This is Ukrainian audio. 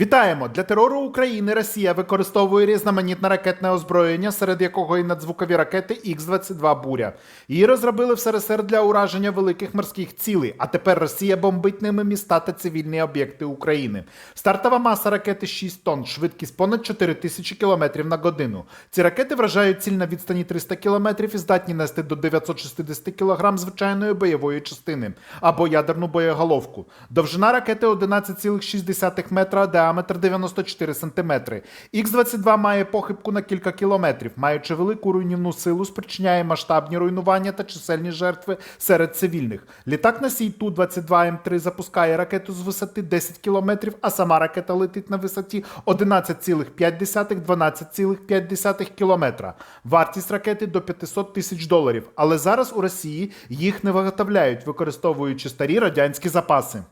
Вітаємо! Для терору України Росія використовує різноманітне ракетне озброєння, серед якого і надзвукові ракети Х-22 Буря. Її розробили в СРСР для ураження великих морських цілей, а тепер Росія бомбить ними міста та цивільні об'єкти України. Стартова маса ракети 6 тонн, швидкість понад 4 тисячі км на годину. Ці ракети вражають ціль на відстані 300 км і здатні нести до 960 кг звичайної бойової частини або ядерну боєголовку. Довжина ракети 11,6 метра, діаметр 94 см. Х-22 має похибку на кілька кілометрів, маючи велику руйнівну силу, спричиняє масштабні руйнування та чисельні жертви серед цивільних. Літак носій Ту-22М3 запускає ракету з висоти 10 км, а сама ракета летить на висоті 11,5-12,5 км. Вартість ракети до 500 тисяч доларів. Але зараз у Росії їх не виготовляють, використовуючи старі радянські запаси.